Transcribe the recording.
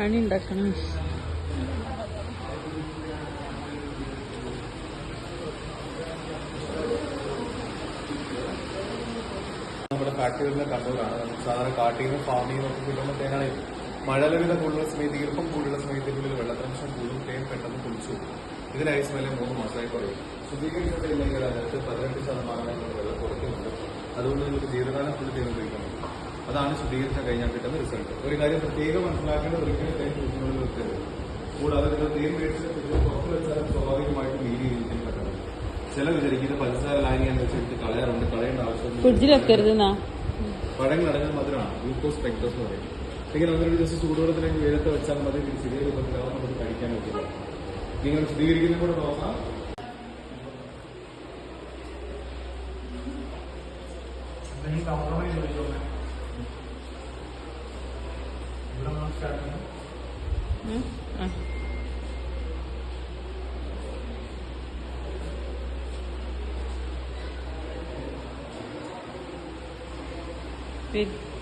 Honey ഉണ്ടാക്കണം. നമ്മുടെ സാധാരണ കാട്ടിൽ നിന്ന് ഫാമിൽ നിന്നൊക്കെ കിട്ടുന്ന തേനാണ് മഴലവിധ കൂടുതലുള്ള സമയത്ത് ഈർപ്പം കൂടുതലുള്ള സമയത്തിനുള്ളിൽ വെള്ളത്തംശം കൂടും തേൻ പെട്ടെന്ന് കുളിച്ചു ഇതിന് ഐസ് വില മൂന്ന് മാസമായി കുറയും. ശുദ്ധീകരിച്ചിട്ടില്ലെങ്കിൽ അതിനകത്ത് പതിനെട്ട് ശതമാനം വെള്ളം കുറയ്ക്കുന്നുണ്ട്. അതുകൊണ്ട് നിങ്ങൾക്ക് ജീവിതകാലം പറ്റും അതാണ് ശുദ്ധീകരിച്ചാൽ കഴിഞ്ഞാൽ കിട്ടുന്ന റിസൾട്ട് ഒരു കാര്യം പ്രത്യേകം മനസ്സിലാക്കേണ്ട ഒരിക്കലും കഴിഞ്ഞ കുടിക്കുന്നത് നിർത്തരുത് കൂടാതെ നിങ്ങൾ തേൻ മേടിച്ച് പുറത്ത് വെച്ചാൽ സ്വാഭാവികമായിട്ടും നീരി ഇരിക്കാൻ പറ്റണം ചില വിചാരിക്കുന്നത് പഞ്ചസാര ലായനി എന്ന് വെച്ചിട്ട് കളയാറുണ്ട് കളയേണ്ട ആവശ്യം പഴങ്ങൾ അടങ്ങുന്ന മധുരമാണ് ഗ്ലൂക്കോസ് പെക്ടോസ് എന്ന് പറയും. ഇങ്ങനെ അവരൊരു ജസ്റ്റ് ചൂടുവെള്ളത്തിലേക്ക് വെയിലത്ത് വെച്ചാൽ മതി ചെറിയ രൂപത്തിലാവും നമുക്ക് കഴിക്കാൻ പറ്റില്ല. നിങ്ങൾ ശുദ്ധീകരിക്കുന്ന കൂടെ നോക്കാം. കൗണ്ടറായി ചോദിച്ചോളെ 嗯嗯。对。